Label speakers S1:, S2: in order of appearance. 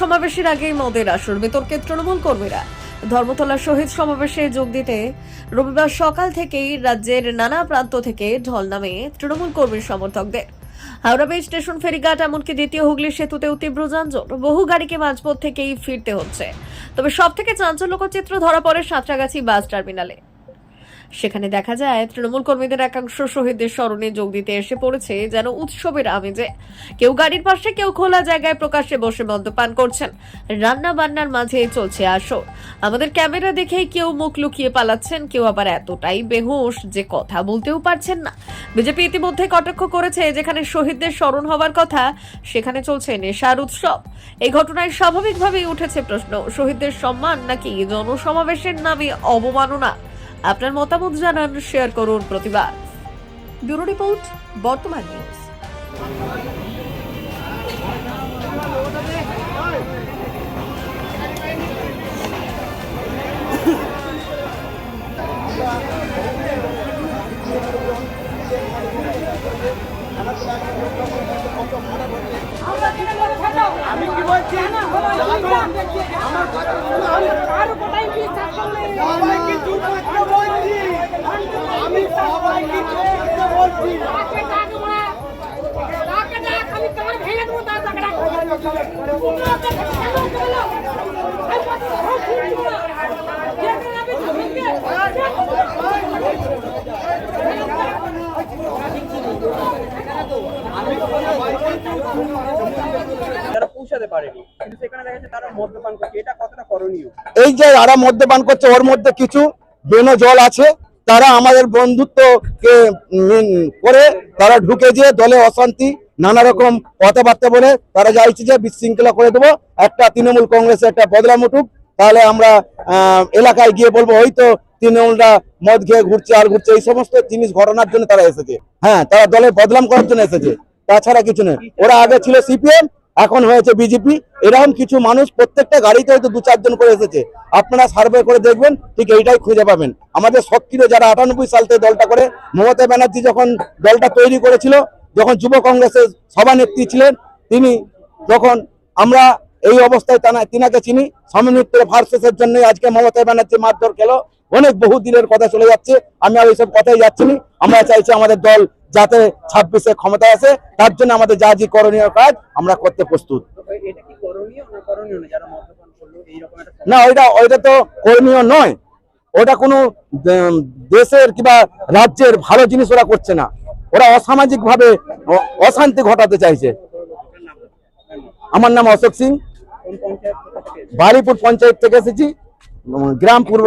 S1: সমাবেশের আগেই মদের আসর, বিতর্কে তৃণমূল কর্মীরা। ধর্মতলার শহীদ সমাবেশে যোগ দিতে রবিবার সকাল থেকেই রাজ্যের নানা প্রান্ত থেকে ঢল নামে তৃণমূল কর্মীর সমর্থকদের। হাওড়া ব্রিজ স্টেশন, ফেরিঘাট, এমনকি দ্বিতীয় হুগলি সেতুতেও তীব্র যানজট। বহু গাড়িকে মাঝপথ থেকেই ফিরতে হচ্ছে। তবে সব থেকে চাঞ্চল্যকর চিত্র ধরা পড়ে সাঁতরাগাছি বাস টার্মিনালে। সেখানে দেখা যায়, তৃণমূল কর্মীদের একাংশ শহীদদের স্মরণে যোগ দিতে এসে পড়েছে, যেন উৎসবের আমেজে। কেউ গাড়ির পাশে, কেউ খোলা জায়গায় প্রকাশ্যে বসে মদ্যপান করছেন। রান্না বান্নার মাঝে চলছে আসর। আমাদের ক্যামেরা দেখেই কেউ মুখ লুকিয়ে পালাচ্ছেন, কেউ আবার এতটাই বেহুশ যে কথা বলতেও পারছেন না। বিজেপি ইতিমধ্যে কটাক্ষ করেছে, যেখানে শহীদদের স্মরণ হওয়ার কথা, সেখানে চলছে নেশার উৎসব। এই ঘটনায় স্বাভাবিকভাবেই উঠেছে প্রশ্ন, শহীদদের সম্মান নাকি জনসমাবেশের নামে অবমাননা? আপনার মতামত জানান শেয়ার করুন প্রতিবাদ ব্যুরো রিপোর্ট বর্তমান নিউজ।
S2: আমি কি বলছি? আমার আমি
S3: কারও
S2: সবাইকে চুপ করতে বলছি। আমি সবাইকে চুপ করতে বলছি
S3: আমি
S4: পৌঁছাতে পারেনি। কিন্তু সেখানে দেখা যাচ্ছে তারা মদ্যপান করছে। এটা কতটা করণীয়?
S5: এই যে যারা মদ্যপান করছে, ওর মধ্যে কিছু বেনো জল আছে। তারা আমাদের বন্ধুত্বকে করে তারা ঢুকে যে দলে অশান্তি নানা রকম কথাবার্তা বলে তারা চাইছে যে বিশৃঙ্খলা করে দেবো। একটা তৃণমূল কংগ্রেসের একটা বদলাম উঠুক। তাহলে আমরা এলাকায় গিয়ে বলব হয়তো তৃণমূলরা মদ খেয়ে ঘুরছে আর ঘুরছে। এই সমস্ত জিনিস ঘটনার জন্য তারা এসেছে। হ্যাঁ তারা দলে বদলাম করার জন্য এসেছে। তাছাড়া কিছু নেই। ওরা আগে ছিল সিপিএম এখন হয়েছে বিজেপি এরকম কিছু মানুষ প্রত্যেকটা গাড়িতে হয়তো দু চারজন করে এসেছে। আপনারা সার্ভে করে দেখবেন, ঠিক এইটাই খুঁজে পাবেন। আমাদের সক্রিয় যারা আটানব্বই সাল থেকে দলটা করে, মমতা ব্যানার্জি যখন দলটা তৈরি করেছিল, যখন যুব কংগ্রেসের সভানেত্রী ছিলেন, তিনি তখন আমরা এই অবস্থায় তানা, তিনাকে চিনি সমন্বিতের ভার্সেসের জন্য আজকে মমতা ব্যানার্জি মারধর খেলো। অনেক বহু দিনের কথা চলে যাচ্ছে, আমি আর এইসব কথাই যাচ্ছি আমরা চাইছি আমাদের দল যাতে ছাব্বিশে ক্ষমতা আসে তার জন্য আমাদের যা যে করণীয় কাজ আমরা করতে প্রস্তুত।
S4: না
S5: ওইটা ওইটা তো করণীয় নয়। ওটা কোনো দেশের কিংবা রাজ্যের ভালো জিনিস ওরা করছে না। ওরা অসামাজিক ভাবে অশান্তি ঘটাতে চাইছে। আমার নাম অশোক সিং। বারিপুর পঞ্চায়েত থেকে এসেছি। গ্রাম পূর্ব